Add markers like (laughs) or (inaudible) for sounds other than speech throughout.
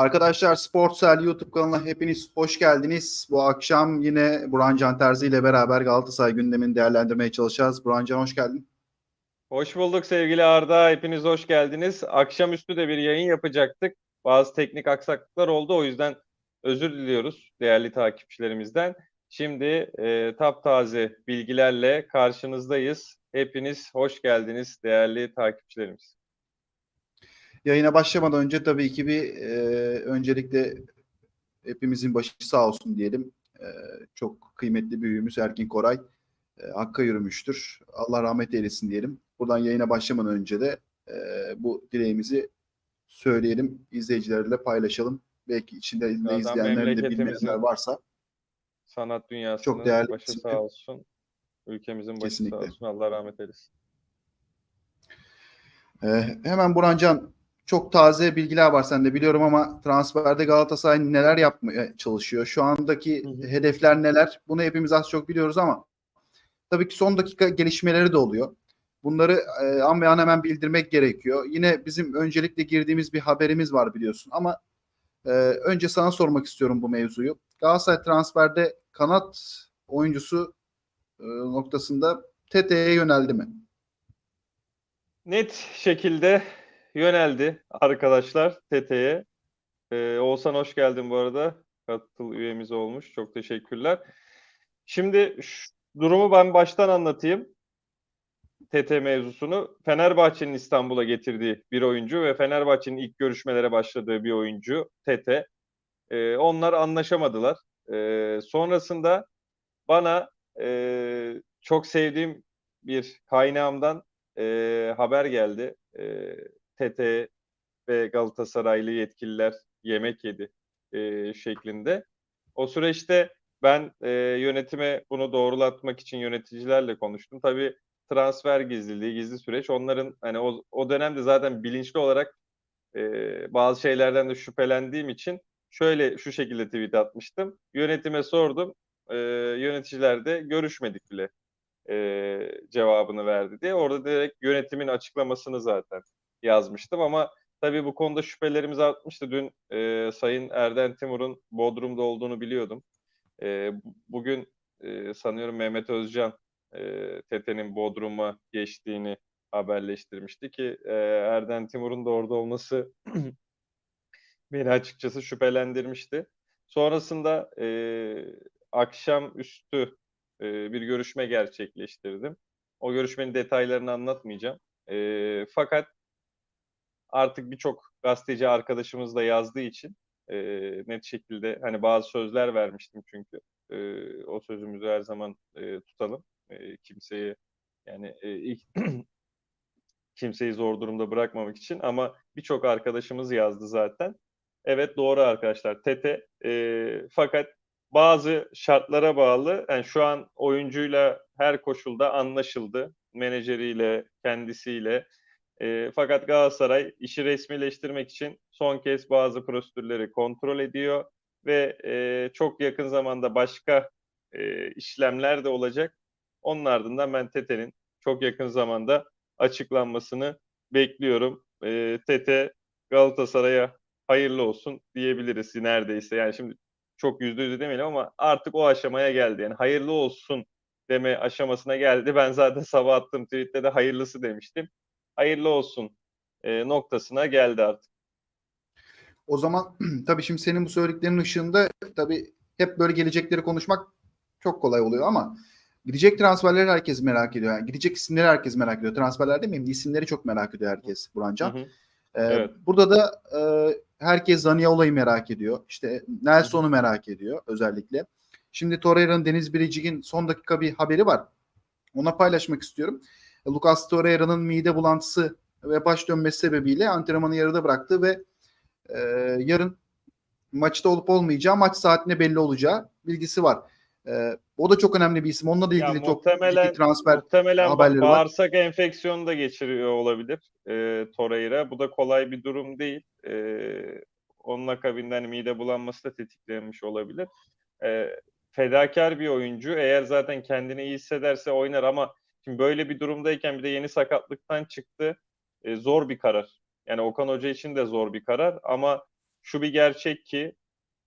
Arkadaşlar Sportsel YouTube kanalına hepiniz hoş geldiniz. Bu akşam yine Burhan Can Terzi ile beraber Galatasaray gündemini değerlendirmeye çalışacağız. Burhan Can hoş geldin. Hoş bulduk sevgili Arda. Hepiniz hoş geldiniz. Akşamüstü de bir yayın yapacaktık. Bazı teknik aksaklıklar oldu. O yüzden özür diliyoruz değerli takipçilerimizden. Şimdi e, taptaze bilgilerle karşınızdayız. Hepiniz hoş geldiniz değerli takipçilerimiz. Yayına başlamadan önce tabii ki bir e, öncelikle hepimizin başı sağ olsun diyelim. E, çok kıymetli büyüğümüz Erkin Koray e, Hakk'a yürümüştür. Allah rahmet eylesin diyelim. Buradan yayına başlamadan önce de e, bu dileğimizi söyleyelim, izleyicilerle paylaşalım. Belki içinde ne Zaten izleyenlerin de bilmeyenler varsa Sanat dünyasının Çok değerli başı sağ olsun. Ülkemizin başı Kesinlikle. sağ olsun. Allah rahmet eylesin. Ee, hemen Burhancan çok taze bilgiler var sende biliyorum ama transferde Galatasaray neler yapmaya çalışıyor? Şu andaki Hı hı. hedefler neler? Bunu hepimiz az çok biliyoruz ama tabii ki son dakika gelişmeleri de oluyor. Bunları e, an ve an hemen bildirmek gerekiyor. Yine bizim öncelikle girdiğimiz bir haberimiz var biliyorsun ama e, önce sana sormak istiyorum bu mevzuyu. Galatasaray transferde kanat oyuncusu e, noktasında TT'ye yöneldi mi? Net şekilde yöneldi arkadaşlar TT'ye. Ee, Oğuzhan hoş geldin bu arada. Katıl üyemiz olmuş. Çok teşekkürler. Şimdi şu durumu ben baştan anlatayım. TT mevzusunu. Fenerbahçe'nin İstanbul'a getirdiği bir oyuncu ve Fenerbahçe'nin ilk görüşmelere başladığı bir oyuncu TT. Ee, onlar anlaşamadılar. Ee, sonrasında bana e, çok sevdiğim bir kaynağımdan e, haber geldi. E, TT ve Galatasaraylı yetkililer yemek yedi e, şeklinde. O süreçte ben e, yönetime bunu doğrulatmak için yöneticilerle konuştum. Tabii transfer gizliliği, gizli süreç onların hani o, o dönemde zaten bilinçli olarak e, bazı şeylerden de şüphelendiğim için şöyle şu şekilde tweet atmıştım. Yönetime sordum. E, yöneticiler de görüşmedik bile e, cevabını verdi diye. Orada direkt yönetimin açıklamasını zaten yazmıştım ama tabii bu konuda şüphelerimiz artmıştı. Dün e, Sayın Erden Timur'un Bodrum'da olduğunu biliyordum. E, bu- bugün e, sanıyorum Mehmet Özcan e, TT'nin Bodrum'a geçtiğini haberleştirmişti ki e, Erden Timur'un da orada olması (clears throat) beni açıkçası şüphelendirmişti. Sonrasında e, akşamüstü e, bir görüşme gerçekleştirdim. O görüşmenin detaylarını anlatmayacağım. E, fakat artık birçok gazeteci arkadaşımız da yazdığı için e, net şekilde hani bazı sözler vermiştim çünkü E, o sözümüzü her zaman e, tutalım. E, kimseyi yani e, ilk (clears throat) kimseyi zor durumda bırakmamak için ama birçok arkadaşımız yazdı zaten. Evet doğru arkadaşlar. Tete e, fakat bazı şartlara bağlı yani şu an oyuncuyla her koşulda anlaşıldı. Menajeriyle, kendisiyle. E, fakat Galatasaray işi resmileştirmek için son kez bazı prosedürleri kontrol ediyor ve e, çok yakın zamanda başka e, işlemler de olacak. Onun ardından ben Tete'nin çok yakın zamanda açıklanmasını bekliyorum. E, Tete Galatasaray'a hayırlı olsun diyebiliriz neredeyse. Yani şimdi çok yüzde yüzü demeyelim ama artık o aşamaya geldi. Yani hayırlı olsun deme aşamasına geldi. Ben zaten (laughs) sabah attığım tweette de hayırlısı demiştim. Hayırlı olsun e, noktasına geldi artık. O zaman (clears throat) tabii şimdi senin bu söylediklerinin ışığında tabii hep böyle gelecekleri konuşmak çok kolay oluyor ama gidecek transferleri herkes merak ediyor. Yani gidecek isimleri herkes merak ediyor. Transferler demeyeyim de isimleri çok merak ediyor herkes Burhancan. Hı hı. Ee, Evet. Burada da e, herkes Zaniolo'yu merak ediyor. İşte Nelson'u merak ediyor özellikle. Şimdi Torreira'nın Deniz Biricik'in son dakika bir haberi var. Ona paylaşmak istiyorum. Lucas Torreira'nın mide bulantısı ve baş dönmesi sebebiyle antrenmanı yarıda bıraktı ve e, yarın maçta olup olmayacağı maç saatine belli olacağı bilgisi var. E, o da çok önemli bir isim. Onunla da Ya ilgili çok muhtemelen- ciddi transfer Muhtemelen haberleri var. bağırsak enfeksiyonu da geçiriyor olabilir e, Torreira. Bu da kolay bir durum değil. E, onun akabinde hani mide bulanması da tetiklenmiş olabilir. E, fedakar bir oyuncu. Eğer zaten kendini iyi hissederse oynar ama şimdi böyle bir durumdayken bir de yeni sakatlıktan çıktı. E, zor bir karar. Yani Okan Hoca için de zor bir karar ama şu bir gerçek ki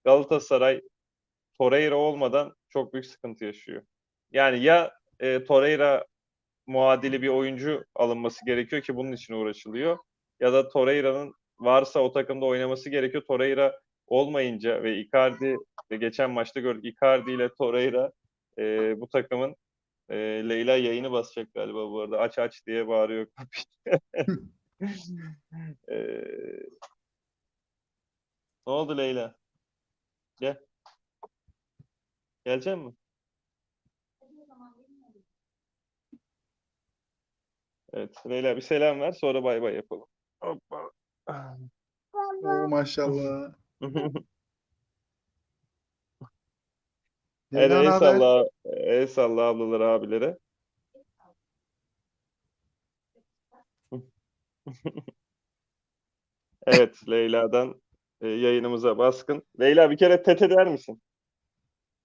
Galatasaray Torreira olmadan çok büyük sıkıntı yaşıyor. Yani ya e, Torreira muadili bir oyuncu alınması gerekiyor ki bunun için uğraşılıyor. Ya da Torreira'nın varsa o takımda oynaması gerekiyor. Torreira olmayınca ve Icardi geçen maçta gördük Icardi ile Torreira e, bu takımın e, Leyla yayını basacak galiba bu arada. Aç aç diye bağırıyor. (laughs) e, ne oldu Leyla? Gel. Gelecek mi? Evet. Leyla bir selam ver sonra bay bay yapalım. Hoppa. Oo, maşallah. (laughs) Hadi el salla, el salla ablalara, abilere. (laughs) Evet, Leyla'dan e, yayınımıza baskın. Leyla bir kere tete der misin?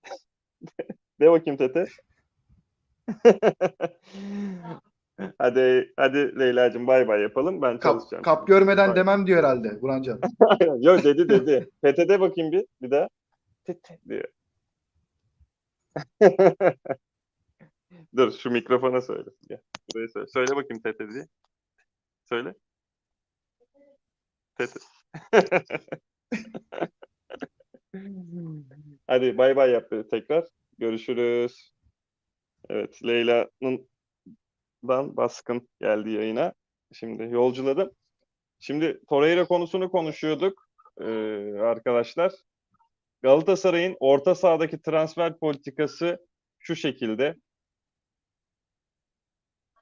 (laughs) De bakayım tete. (laughs) hadi hadi Leyla'cığım bay bay yapalım. Ben Kap, çalışacağım. kap görmeden Bay. demem diyor herhalde Burancan. Aynen. Yok dedi dedi. Tete de bakayım bir bir daha. Tete diyor. (laughs) Dur şu mikrofona söyle. Gel. Buraya söyle. Söyle bakayım diye. Söyle. Tete. (laughs) Hadi bay bay yap tekrar. Görüşürüz. Evet Leyla'nın dan baskın geldi yayına. Şimdi yolculadım. Şimdi Torreira konusunu konuşuyorduk ee, arkadaşlar. Galatasaray'ın orta sahadaki transfer politikası şu şekilde.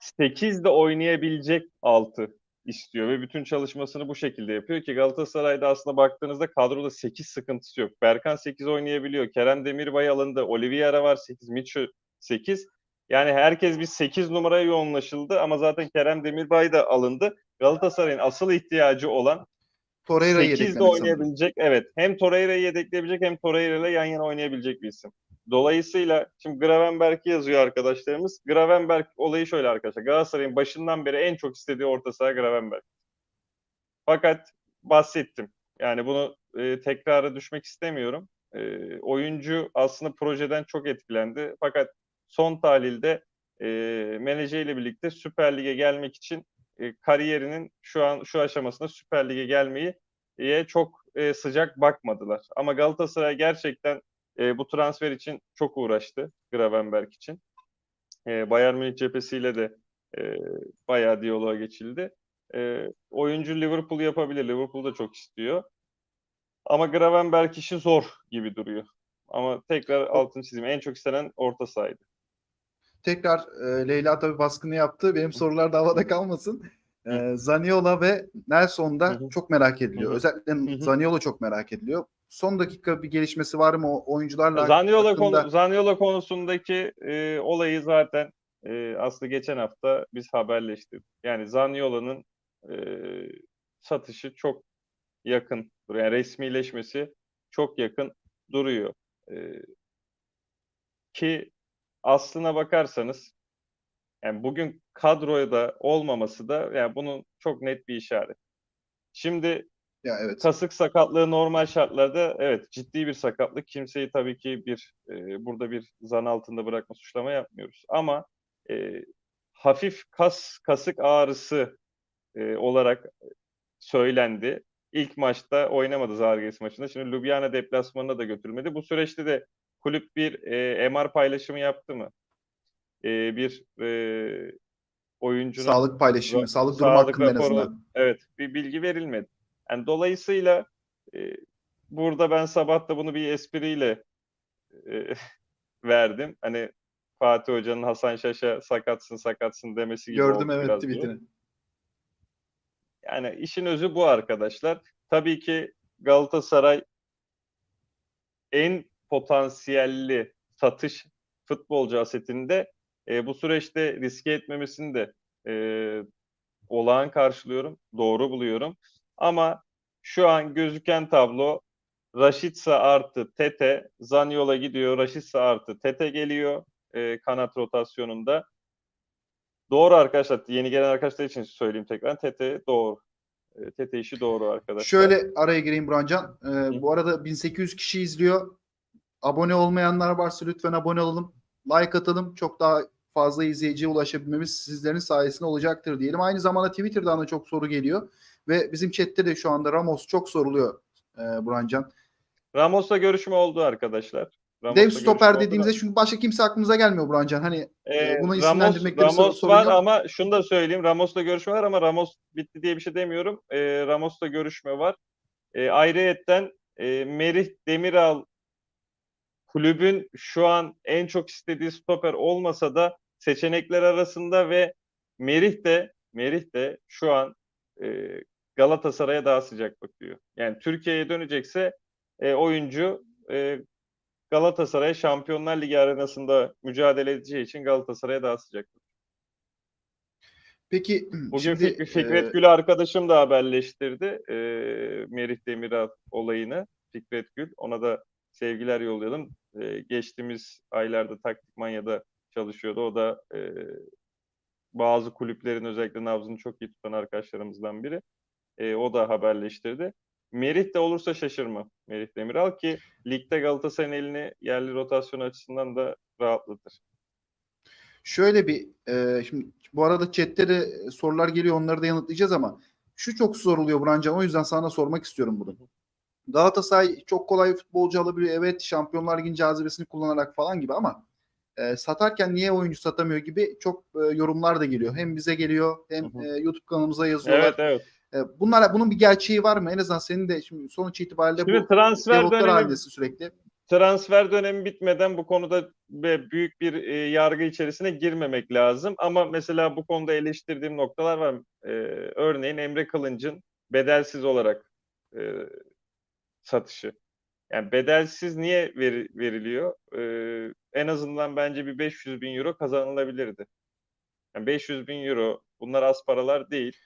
8 de oynayabilecek 6 istiyor ve bütün çalışmasını bu şekilde yapıyor ki Galatasaray'da aslında baktığınızda kadroda 8 sıkıntısı yok. Berkan 8 oynayabiliyor. Kerem Demirbay alındı. Oliveira var 8. Mitchell 8. Yani herkes bir 8 numaraya yoğunlaşıldı ama zaten Kerem Demirbay da alındı. Galatasaray'ın asıl ihtiyacı olan Torreira'yı 8 de yedeklemek sanırım. oynayabilecek. Evet. Hem Torreira'yı yedekleyebilecek hem Torreira ile yan yana oynayabilecek bir isim. Dolayısıyla şimdi Gravenberg'i yazıyor arkadaşlarımız. Gravenberg olayı şöyle arkadaşlar. Galatasaray'ın başından beri en çok istediği orta saha Gravenberg. Fakat bahsettim. Yani bunu e, tekrara düşmek istemiyorum. E, oyuncu aslında projeden çok etkilendi. Fakat son tahlilde e, menajeriyle birlikte Süper Lig'e gelmek için e, kariyerinin şu an şu aşamasında Süper Lig'e gelmeyi e, çok e, sıcak bakmadılar. Ama Galatasaray gerçekten e, bu transfer için çok uğraştı Gravenberg için. E, Bayern Münih cephesiyle de e, bayağı diyaloğa geçildi. E, oyuncu Liverpool yapabilir. Liverpool da çok istiyor. Ama Gravenberg işi zor gibi duruyor. Ama tekrar altını çizeyim. En çok istenen orta sahaydı. Tekrar e, Leyla tabii baskını yaptı. Benim sorular da havada kalmasın. E, Zaniola ve Nelson da çok merak ediliyor. Özellikle. Zaniola çok merak ediliyor. Son dakika bir gelişmesi var mı o oyuncularla? Zaniola, hakkında? konu, Zaniola konusundaki e, olayı zaten e, aslında geçen hafta biz haberleştik. Yani Zaniola'nın e, satışı çok yakın. Yani resmileşmesi çok yakın duruyor. E, ki aslına bakarsanız yani bugün kadroya da olmaması da yani bunun çok net bir işaret. Şimdi Ya evet. kasık sakatlığı normal şartlarda evet ciddi bir sakatlık. Kimseyi tabii ki bir e, burada bir zan altında bırakma suçlama yapmıyoruz. Ama e, hafif kas kasık ağrısı e, olarak söylendi. İlk maçta oynamadı Zalgiris maçında. Şimdi Ljubljana deplasmanına da götürülmedi. Bu süreçte de kulüp bir e, MR paylaşımı yaptı mı? E, bir e, oyuncunun Sağlık paylaşımı, Ra- sağlık durumu sağlık hakkında en azından. Evet, bir bilgi verilmedi. Yani dolayısıyla e, burada ben sabah da bunu bir espriyle e, (laughs) verdim. Hani Fatih Hoca'nın Hasan Şaş'a sakatsın sakatsın demesi gibi Gördüm evet tweetini. Yani işin özü bu arkadaşlar. Tabii ki Galatasaray en potansiyelli satış futbolcu asetinde e, bu süreçte riske etmemesini de e, olağan karşılıyorum, doğru buluyorum. Ama şu an gözüken tablo Raşitsa artı Tete, Zaniola gidiyor, Raşitsa artı Tete geliyor e, kanat rotasyonunda. Doğru arkadaşlar, yeni gelen arkadaşlar için söyleyeyim tekrar. Tete doğru. e, Tete işi doğru arkadaşlar. Şöyle araya gireyim Burancan. Ee, bu arada 1800 kişi izliyor. Abone olmayanlar varsa lütfen abone olalım. Like atalım. Çok daha fazla izleyiciye ulaşabilmemiz sizlerin sayesinde olacaktır diyelim. Aynı zamanda Twitter'dan da çok soru geliyor. Ve bizim chatte de şu anda Ramos çok soruluyor e, Burancan. Ramos'la görüşme oldu arkadaşlar. Ramos'la Dev stoper oldu. dediğimizde çünkü başka kimse aklımıza gelmiyor Burancan. Hani Ee, bunu Ramos, isimlendirmekte bir Ramos sorun var yok. ama şunu da söyleyeyim. Ramos'la görüşme var ama Ramos bitti diye bir şey demiyorum. Ee, Ramos'la görüşme var. Ee, ayrıyetten e, Merih Demiral kulübün şu an en çok istediği stoper olmasa da seçenekler arasında ve Merih de Merih de şu an e, Galatasaray'a daha sıcak bakıyor. Yani Türkiye'ye dönecekse e, oyuncu e, Galatasaray Şampiyonlar Ligi arenasında mücadele edeceği için Galatasaray'a daha sıcak. peki Bugün şimdi, Fik- Fikret e, Gül arkadaşım da haberleştirdi e, Merih Demiral olayını. Fikret Gül. Ona da sevgiler yollayalım. E, geçtiğimiz aylarda Taktik Manya'da çalışıyordu. O da e, bazı kulüplerin özellikle nabzını çok iyi tutan arkadaşlarımızdan biri. E, o da haberleştirdi. Merih de olursa şaşırma Merih Demiral ki ligde Galatasaray'ın elini yerli rotasyon açısından da rahatlatır. Şöyle bir e, şimdi bu arada chatte de sorular geliyor onları da yanıtlayacağız ama şu çok soruluyor Burancan o yüzden sana sormak istiyorum bunu. Galatasaray çok kolay futbolcu alabiliyor evet Şampiyonlar Ligi cazibesini kullanarak falan gibi ama e, satarken niye oyuncu satamıyor gibi çok e, yorumlar da geliyor. Hem bize geliyor hem Hı hı. e, YouTube kanalımıza yazıyorlar. Evet evet. E, bunlar bunun bir gerçeği var mı? En azından senin de şimdi sonuç itibariyle Şimdi bu transfer dönemi halindesin sürekli. transfer dönemi bitmeden bu konuda büyük bir e, yargı içerisine girmemek lazım. Ama mesela bu konuda eleştirdiğim noktalar var. E, örneğin Emre Kılınç'ın bedelsiz olarak e, satışı. Yani bedelsiz niye veri- veriliyor? E, en azından bence bir 500 bin euro kazanılabilirdi. Yani 500 bin euro bunlar az paralar değil.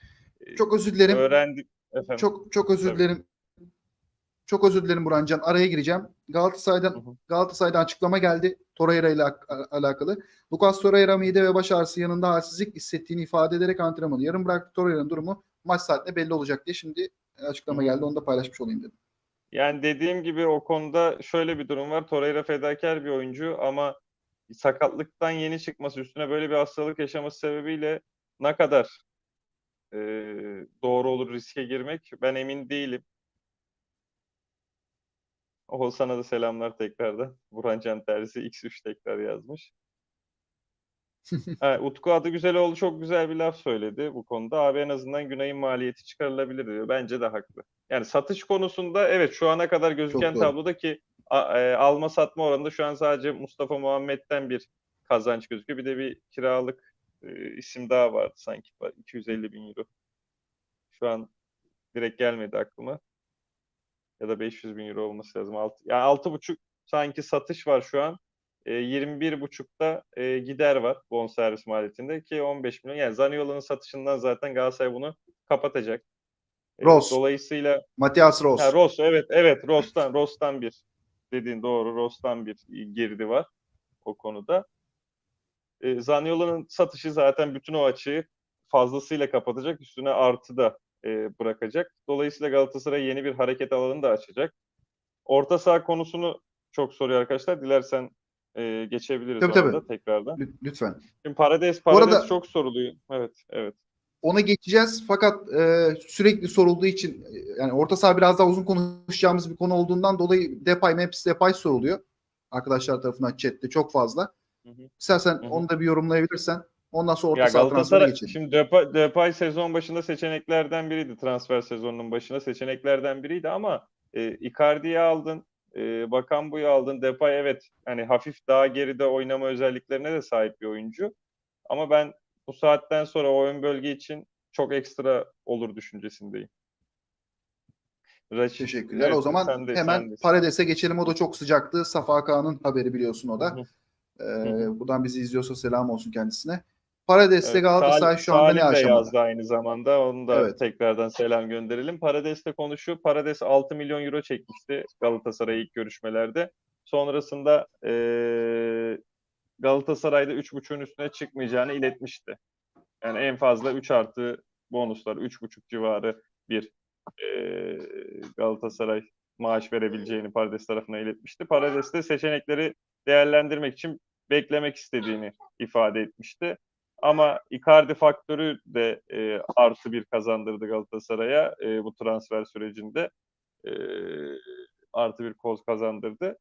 E, Çok özür dilerim. Öğrendik efendim. Çok çok özür Tabii. dilerim. Çok özür dilerim Burancan. Araya gireceğim. Galatasaray'dan Hı hı. Galatasaray'dan açıklama geldi Torreira ile ak- alakalı. Lucas Torreira mide ve baş ağrısı yanında halsizlik hissettiğini ifade ederek antrenmanı yarım bıraktı. Torreira'nın durumu maç saatinde belli olacak diye şimdi açıklama Hı hı. geldi. Onu da paylaşmış olayım dedim. Yani dediğim gibi o konuda şöyle bir durum var. Torreira fedakar bir oyuncu ama sakatlıktan yeni çıkması üstüne böyle bir hastalık yaşaması sebebiyle ne kadar e, doğru olur riske girmek ben emin değilim. Oğuzhan'a da selamlar tekrardan. Burhan Can Terzi X3 tekrar yazmış. (laughs) Ha, Utku adı Güzeloğlu çok güzel bir laf söyledi bu konuda. Abi en azından Günay'ın maliyeti çıkarılabilir diyor. Bence de haklı. Yani satış konusunda evet şu ana kadar gözüken tabloda ki a- e, alma satma oranında şu an sadece Mustafa Muhammed'den bir kazanç gözüküyor. Bir de bir kiralık e, isim daha vardı sanki. Var, 250 bin euro. Şu an direkt gelmedi aklıma. Ya da 500 bin euro olması lazım. Alt, yani altı buçuk sanki satış var şu an. E, 21.5'ta e, gider var bonservis maliyetinde ki 15 milyon. Yani Zaniolo'nun satışından zaten Galatasaray bunu kapatacak. E, Ross. Dolayısıyla Matias Ross. ha, Ross evet evet Ross'tan Ross'tan bir dediğin doğru Ross'tan bir girdi var o konuda. E, Zaniolo'nun satışı zaten bütün o açığı fazlasıyla kapatacak. Üstüne artı da e, bırakacak. Dolayısıyla Galatasaray yeni bir hareket alanını da açacak. Orta saha konusunu çok soruyor arkadaşlar. Dilersen e, geçebiliriz Tabii, tabii. da tekrardan. Lü- Lütfen. Şimdi Parades, Bu arada- Parades çok soruluyor. Evet, evet. Ona geçeceğiz fakat e, sürekli sorulduğu için e, yani orta saha biraz daha uzun konuşacağımız bir konu olduğundan dolayı Depay, Memphis Depay soruluyor. Arkadaşlar tarafından chatte çok fazla. Hı hı. İstersen Hı hı. onu da bir yorumlayabilirsen ondan sonra orta Ya saha transferine Galatasaray geçelim. şimdi Depay, Depay sezon başında seçeneklerden biriydi. Transfer sezonunun başında seçeneklerden biriydi ama e, Icardi'yi aldın, e, Bakambu'yu aldın. Depay evet hani hafif daha geride oynama özelliklerine de sahip bir oyuncu. Ama ben bu saatten sonra o ön bölge için çok ekstra olur düşüncesindeyim. Raşit, Teşekkürler. evet, o zaman de- hemen Paredes'e geçelim. O da çok sıcaktı. Safa Kağan'ın haberi biliyorsun o da. Hı hı. Ee, buradan bizi izliyorsa selam olsun kendisine. Paredes'te Evet, Galatasaray şu anda ne aşamada? yazdı aynı zamanda. Onu da Evet. tekrardan selam gönderelim. Parades'te konuşuyor. Parades 6 milyon euro çekmişti Galatasaray ilk görüşmelerde. Sonrasında eee Galatasaray'da 3.5'ün üstüne çıkmayacağını iletmişti. Yani en fazla 3 artı bonuslar 3.5 civarı bir e, Galatasaray maaş verebileceğini Parades tarafına iletmişti. Parades de seçenekleri değerlendirmek için beklemek istediğini ifade etmişti. Ama Icardi faktörü de e, artı bir kazandırdı Galatasaray'a e, bu transfer sürecinde. E, artı bir koz kazandırdı.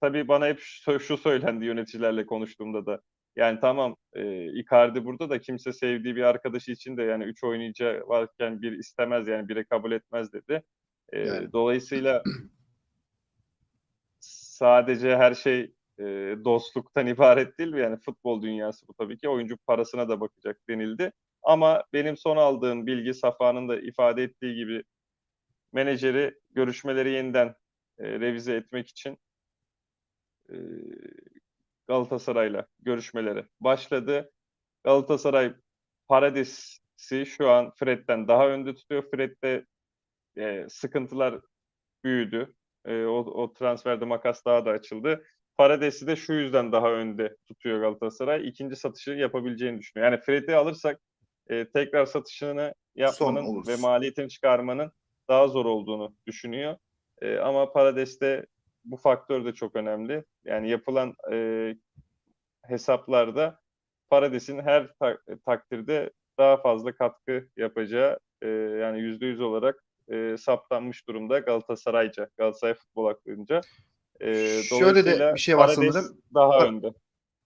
Tabii bana hep şu, söylendi yöneticilerle konuştuğumda da. Yani tamam e, Icardi burada da kimse sevdiği bir arkadaşı için de yani 3 oyuncu varken bir istemez yani bire kabul etmez dedi. E, Yani. Dolayısıyla sadece her şey e, dostluktan (laughs) ibaret değil? Yani futbol dünyası bu tabii ki. Oyuncu parasına da bakacak denildi. Ama benim son aldığım bilgi Safa'nın da ifade ettiği gibi menajeri görüşmeleri yeniden e, revize etmek için e, Galatasaray'la görüşmeleri başladı. Galatasaray Paradis'i şu an Fred'den daha önde tutuyor. Fred'de e, sıkıntılar büyüdü. E, o, o transferde makas daha da açıldı. Parades'i de şu yüzden daha önde tutuyor Galatasaray. İkinci satışı yapabileceğini düşünüyor. Yani Fred'i alırsak e, tekrar satışını yapmanın ve maliyetini çıkarmanın daha zor olduğunu düşünüyor. E, ama Parades'te bu faktör de çok önemli. Yani yapılan e, hesaplarda Parades'in her ta- takdirde daha fazla katkı yapacağı e, yani yüzde yüz olarak e, saptanmış durumda Galatasarayca, Galatasaray futbol aklınca. E, Şöyle de bir şey var Parades sanırım. Daha Pa- önde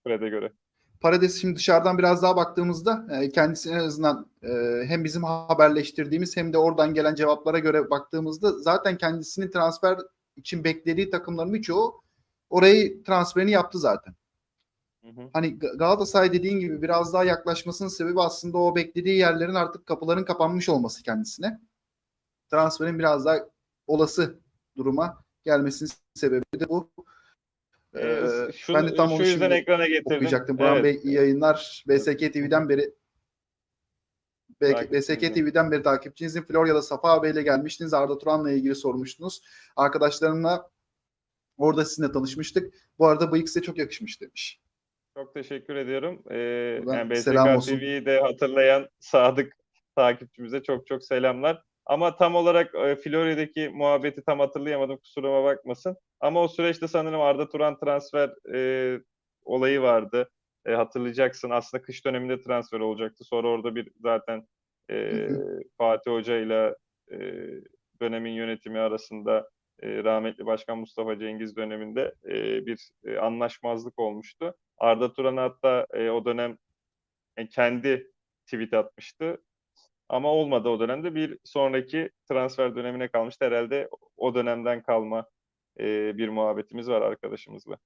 Fred'e göre. Parades şimdi dışarıdan biraz daha baktığımızda e, kendisi en azından e, hem bizim haberleştirdiğimiz hem de oradan gelen cevaplara göre baktığımızda zaten kendisinin transfer için beklediği takımların birçoğu orayı transferini yaptı zaten. Hı hı. Hani Ga- Galatasaray dediğin gibi biraz daha yaklaşmasının sebebi aslında o beklediği yerlerin artık kapıların kapanmış olması kendisine. Transferin biraz daha olası duruma gelmesinin sebebi de bu. Ee, Ee, şu, ben de tam şu onu yüzden ekrana getirdim. okuyacaktım. Burhan Evet. Bey iyi yayınlar. BSK TV'den beri BSK. TV'den beri takipçinizin Florya'da Safa abiyle gelmiştiniz. Arda Turan'la ilgili sormuştunuz. Arkadaşlarımla orada sizinle tanışmıştık. Bu arada bıyık size çok yakışmış demiş. Çok teşekkür ediyorum. Ee, yani BSK. TV'yi de hatırlayan sadık takipçimize çok çok selamlar. Ama tam olarak e, Florya'daki muhabbeti tam hatırlayamadım kusuruma bakmasın. Ama o süreçte sanırım Arda Turan transfer e, olayı vardı. E, hatırlayacaksın aslında kış döneminde transfer olacaktı. Sonra orada bir zaten e, Hı Fatih Hoca ile e, dönemin yönetimi arasında e, rahmetli Başkan Mustafa Cengiz döneminde e, bir e, anlaşmazlık olmuştu. Arda Turan hatta e, o dönem e, kendi tweet atmıştı. Ama olmadı o dönemde. Bir sonraki transfer dönemine kalmıştı. Herhalde o dönemden kalma e, bir muhabbetimiz var arkadaşımızla.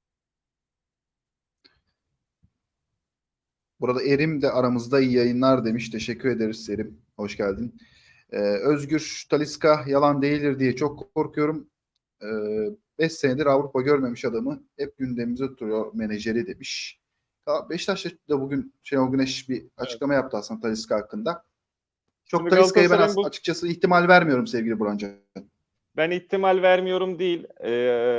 Burada Erim de aramızda iyi yayınlar demiş. Teşekkür ederiz Erim. Hoş geldin. Ee, Özgür Taliska yalan değildir diye çok korkuyorum. 5 senedir Avrupa görmemiş adamı hep gündemimize tutuyor menajeri demiş. Beşiktaş'ta da bugün Şenol Güneş bir açıklama yaptı aslında Taliska hakkında. Çok Şimdi Taliska'ya ben Galatasaray'ın as- bu- açıkçası ihtimal vermiyorum sevgili Burancan. Ben ihtimal vermiyorum değil e,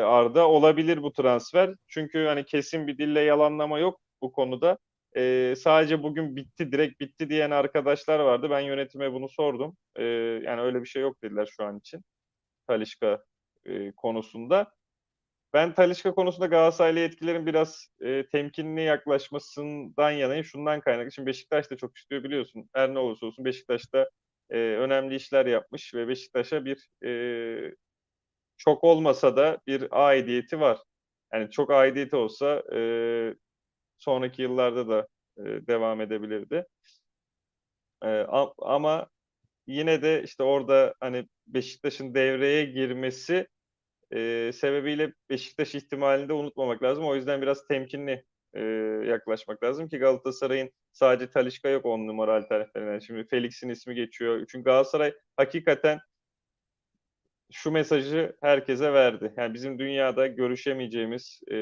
Arda. Olabilir bu transfer. Çünkü hani kesin bir dille yalanlama yok bu konuda. E, sadece bugün bitti, direkt bitti diyen arkadaşlar vardı. Ben yönetime bunu sordum. E, yani öyle bir şey yok dediler şu an için. Talişka e, konusunda. Ben Talişka konusunda Galatasaraylı yetkililerin biraz e, temkinli yaklaşmasından yanayım. Şundan kaynaklı. Şimdi Beşiktaş da çok istiyor biliyorsun. Her ne olursa olsun Beşiktaş'ta e, önemli işler yapmış ve Beşiktaş'a bir e, çok olmasa da bir aidiyeti var. Yani çok aidiyeti olsa e, sonraki yıllarda da e, devam edebilirdi. E, ama yine de işte orada hani Beşiktaş'ın devreye girmesi e, sebebiyle Beşiktaş ihtimalini de unutmamak lazım. O yüzden biraz temkinli e, yaklaşmak lazım ki Galatasaray'ın sadece Talişka yok on numara alternatiflerinden. Şimdi Felix'in ismi geçiyor. Çünkü Galatasaray hakikaten şu mesajı herkese verdi. Yani bizim dünyada görüşemeyeceğimiz, e,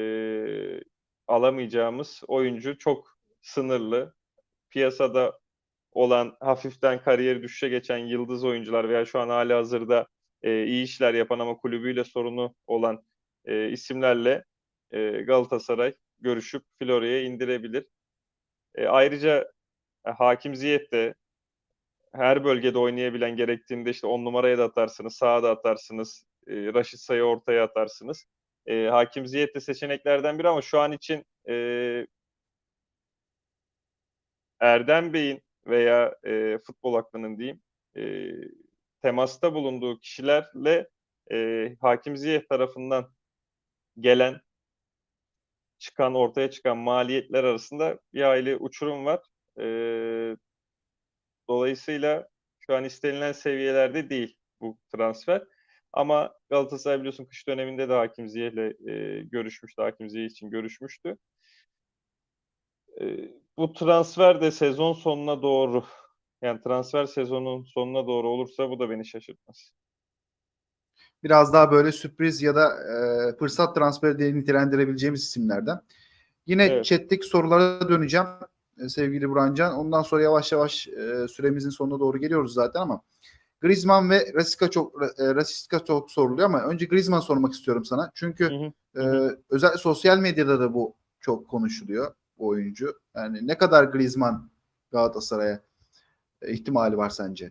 alamayacağımız oyuncu çok sınırlı. Piyasada olan hafiften kariyeri düşüşe geçen yıldız oyuncular veya şu an hali hazırda e, iyi işler yapan ama kulübüyle sorunu olan e, isimlerle e, Galatasaray görüşüp Florya'ya indirebilir. E, ayrıca e, Hakim Ziyech de her bölgede oynayabilen gerektiğinde işte 10 numaraya da atarsınız, sağa da atarsınız, e, Raşit Say'ı ortaya atarsınız. E, Hakim Ziyech de seçeneklerden biri ama şu an için e, Erdem Bey'in veya e, futbol aklının diyeyim e, temasta bulunduğu kişilerle e, Hakim Ziyech tarafından gelen çıkan ortaya çıkan maliyetler arasında bir hayli uçurum var. E, dolayısıyla şu an istenilen seviyelerde değil bu transfer. Ama Galatasaray biliyorsun kış döneminde de Hakim Ziyech'le e, görüşmüştü. Hakim Ziyech için görüşmüştü. E, bu transfer de sezon sonuna doğru yani transfer sezonun sonuna doğru olursa bu da beni şaşırtmaz. Biraz daha böyle sürpriz ya da e, fırsat transferi diye nitelendirebileceğimiz isimlerden. Yine Evet. chat'teki sorulara döneceğim e, sevgili Burancan. Ondan sonra yavaş yavaş e, süremizin sonuna doğru geliyoruz zaten ama Griezmann ve Rasika çok e, Rasika çok soruluyor ama önce Griezmann sormak istiyorum sana. Çünkü Hı hı. e, özel sosyal medyada da bu çok konuşuluyor bu oyuncu. Yani ne kadar Griezmann Galatasaray'a ihtimali var sence?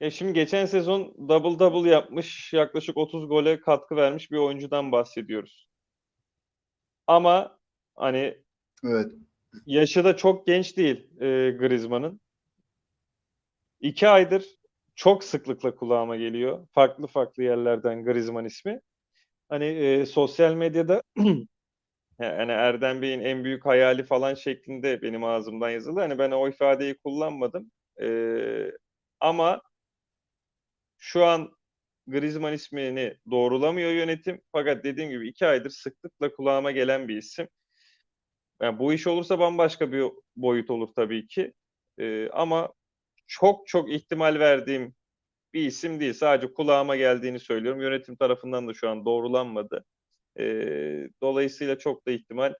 Ya şimdi geçen sezon double double yapmış, yaklaşık 30 gole katkı vermiş bir oyuncudan bahsediyoruz. Ama hani Evet. yaşı da çok genç değil e, Griezmann'ın. İki aydır çok sıklıkla kulağıma geliyor. Farklı farklı yerlerden Griezmann ismi. Hani e, sosyal medyada (clears throat) yani Erdem Bey'in en büyük hayali falan şeklinde benim ağzımdan yazıldı. Hani ben o ifadeyi kullanmadım. E, ama şu an Griezmann ismini doğrulamıyor yönetim. Fakat dediğim gibi iki aydır sıklıkla kulağıma gelen bir isim. Yani bu iş olursa bambaşka bir boyut olur tabii ki. Ee, ama çok çok ihtimal verdiğim bir isim değil. Sadece kulağıma geldiğini söylüyorum. Yönetim tarafından da şu an doğrulanmadı. Ee, dolayısıyla çok da ihtimal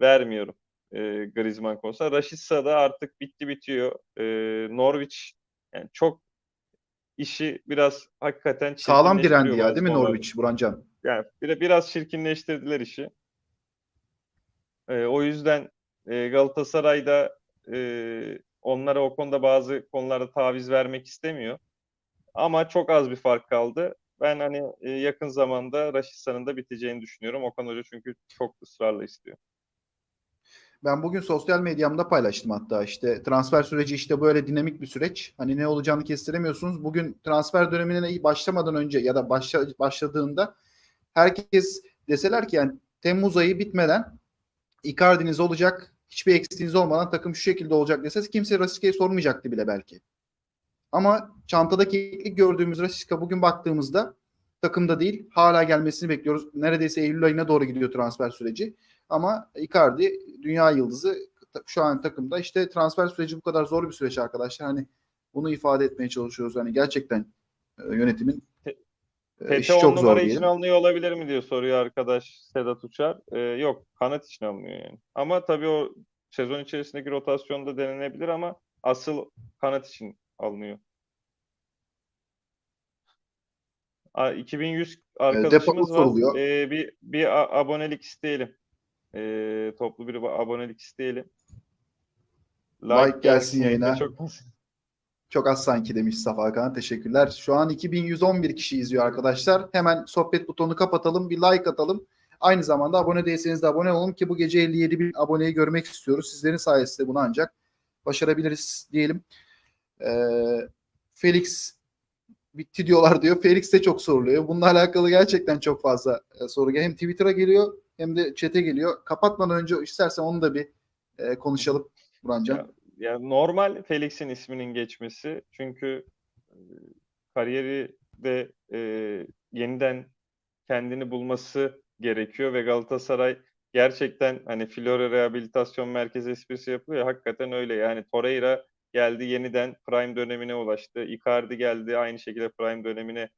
vermiyorum e, Griezmann konusunda. Rashica da artık bitti bitiyor. Ee, Norwich yani çok işi biraz hakikaten Sağlam direndi ya değil mi. Norwich Burancan? Yani bir- biraz çirkinleştirdiler işi. Ee, o yüzden e, Galatasaray'da e, onlara o konuda bazı konularda taviz vermek istemiyor. Ama çok az bir fark kaldı. Ben hani e, yakın zamanda Raşitsa'nın da biteceğini düşünüyorum. Okan Hoca çünkü çok ısrarla istiyor. Ben bugün sosyal medyamda paylaştım hatta işte transfer süreci işte böyle dinamik bir süreç. Hani ne olacağını kestiremiyorsunuz. Bugün transfer dönemine başlamadan önce ya da başla, başladığında herkes deseler ki yani Temmuz ayı bitmeden Icardi'niz olacak. Hiçbir eksiğiniz olmadan takım şu şekilde olacak dese kimse Rasica'yı sormayacaktı bile belki. Ama çantadaki ilk gördüğümüz Rashica bugün baktığımızda takımda değil. Hala gelmesini bekliyoruz. Neredeyse Eylül ayına doğru gidiyor transfer süreci. Ama Icardi dünya yıldızı şu an takımda. İşte transfer süreci bu kadar zor bir süreç arkadaşlar. Hani bunu ifade etmeye çalışıyoruz. Hani gerçekten e, yönetimin e, Tete işi 10 çok zor numara için alınıyor olabilir mi diyor soruyor arkadaş Sedat Uçar. Ee, yok kanat için alınıyor yani. Ama tabii o sezon içerisindeki rotasyonda denenebilir ama asıl kanat için alınıyor. A- 2100 arkadaşımız depo var. Ee, bir bir abonelik isteyelim. Ee, toplu bir abonelik isteyelim. Like gelsin yayına. Çok Çok az sanki demiş Safa Hakan. Teşekkürler. Şu an 2111 kişi izliyor arkadaşlar. Hemen sohbet butonunu kapatalım. Bir like atalım. Aynı zamanda abone değilseniz de abone olun ki bu gece 57 bin aboneyi görmek istiyoruz. Sizlerin sayesinde bunu ancak başarabiliriz diyelim. Ee, Felix bitti diyorlar diyor. Felix de çok soruluyor. Bununla alakalı gerçekten çok fazla e, soru. Hem Twitter'a geliyor hem de chat'e geliyor. Kapatmadan önce istersen onu da bir e, konuşalım Burancan. Ya, ya normal Felix'in isminin geçmesi çünkü e, kariyeri de e, yeniden kendini bulması gerekiyor ve Galatasaray gerçekten hani Flora Rehabilitasyon Merkezi esprisi yapıyor ya hakikaten öyle yani Torreira geldi yeniden prime dönemine ulaştı. Icardi geldi aynı şekilde prime dönemine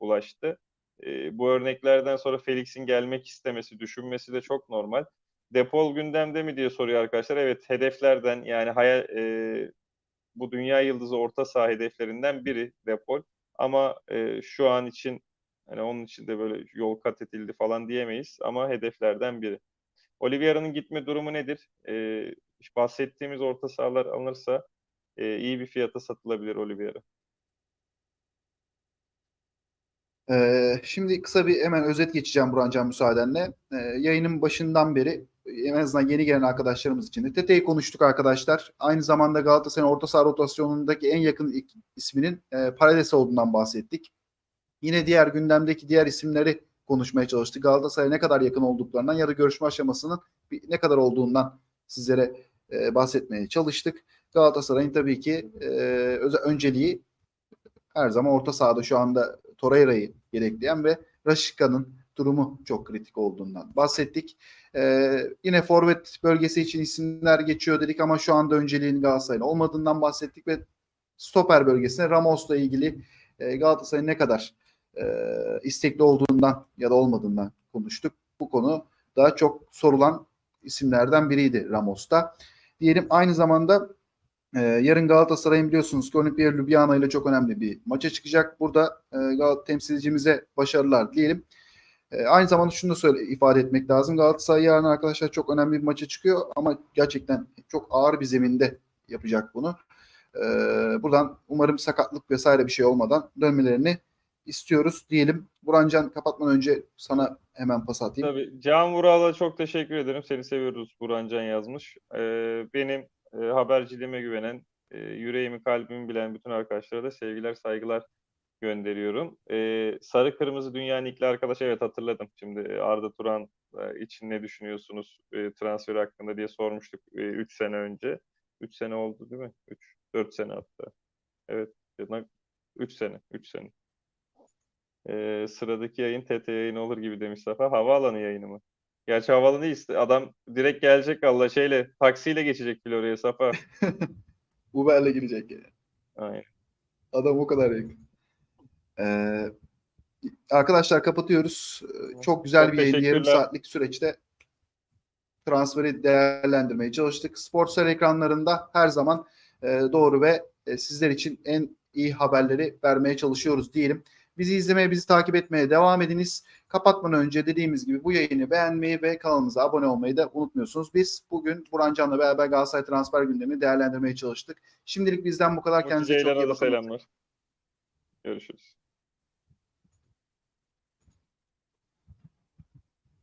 ulaştı. E, bu örneklerden sonra Felix'in gelmek istemesi, düşünmesi de çok normal. Depol gündemde mi diye soruyor arkadaşlar. Evet hedeflerden yani hayal e, bu dünya yıldızı orta saha hedeflerinden biri Depol. Ama e, şu an için hani onun için de böyle yol kat edildi falan diyemeyiz ama hedeflerden biri. Oliveira'nın gitme durumu nedir? E, bahsettiğimiz orta sahalar alınırsa e, iyi bir fiyata satılabilir Oliveira. Ee, şimdi kısa bir hemen özet geçeceğim Burhancan müsaadenle. Ee, yayının başından beri en azından yeni gelen arkadaşlarımız için de Tete'yi konuştuk arkadaşlar. Aynı zamanda Galatasaray'ın orta saha rotasyonundaki en yakın isminin e, olduğundan bahsettik. Yine diğer gündemdeki diğer isimleri konuşmaya çalıştık. Galatasaray'a ne kadar yakın olduklarından ya da görüşme aşamasının ne kadar olduğundan sizlere e, bahsetmeye çalıştık. Galatasaray'ın tabii ki e, öze- önceliği her zaman orta sahada şu anda Torreira'yı yedekleyen ve Raşika'nın durumu çok kritik olduğundan bahsettik. Ee, yine forvet bölgesi için isimler geçiyor dedik ama şu anda önceliğin Galatasaray'ın olmadığından bahsettik ve stoper bölgesine Ramos'la ilgili e, Galatasaray'ın ne kadar e, istekli olduğundan ya da olmadığından konuştuk. Bu konu daha çok sorulan isimlerden biriydi Ramos'ta. Diyelim aynı zamanda ee, yarın Galatasaray'ın biliyorsunuz ki Olimpia Ljubljana ile çok önemli bir maça çıkacak. Burada e, Gal- temsilcimize başarılar diyelim. E, aynı zamanda şunu da söyle, ifade etmek lazım. Galatasaray yarın arkadaşlar çok önemli bir maça çıkıyor ama gerçekten çok ağır bir zeminde yapacak bunu. E, buradan umarım sakatlık vesaire bir şey olmadan dönmelerini istiyoruz diyelim. Burhancan kapatmadan önce sana hemen pas atayım. Tabii. Can Vural'a çok teşekkür ederim. Seni seviyoruz Burhan Can yazmış. Ee, benim e, haberciliğime güvenen, e, yüreğimi kalbimi bilen bütün arkadaşlara da sevgiler, saygılar gönderiyorum. Ee, Sarı Kırmızı Dünya Nikli arkadaş evet hatırladım. Şimdi Arda Turan e, için ne düşünüyorsunuz e, transferi hakkında diye sormuştuk 3 sene önce. 3 sene oldu değil mi? 3 4 sene hatta. Evet. 3 sene, 3 sene. Ee, sıradaki yayın TT yayını olur gibi demiş Safa. Havaalanı yayını mı? Gerçi havaalanı değil. Adam direkt gelecek Allah şeyle taksiyle geçecek bile oraya Safa. (laughs) Uber'le girecek yani. Aynen. Adam o kadar yakın. Ee, arkadaşlar kapatıyoruz. Ee, Çok güzel Çok bir. Yarım saatlik süreçte transferi değerlendirmeye çalıştık. Sportsel ekranlarında her zaman e, doğru ve e, sizler için en iyi haberleri vermeye çalışıyoruz diyelim. Bizi izlemeye, bizi takip etmeye devam ediniz. Kapatmadan önce dediğimiz gibi bu yayını beğenmeyi ve kanalımıza abone olmayı da unutmuyorsunuz. Biz bugün Burhan Can'la beraber Galatasaray transfer gündemini değerlendirmeye çalıştık. Şimdilik bizden bu kadar. Kendinize çok iyi bakın. selamlar. Görüşürüz.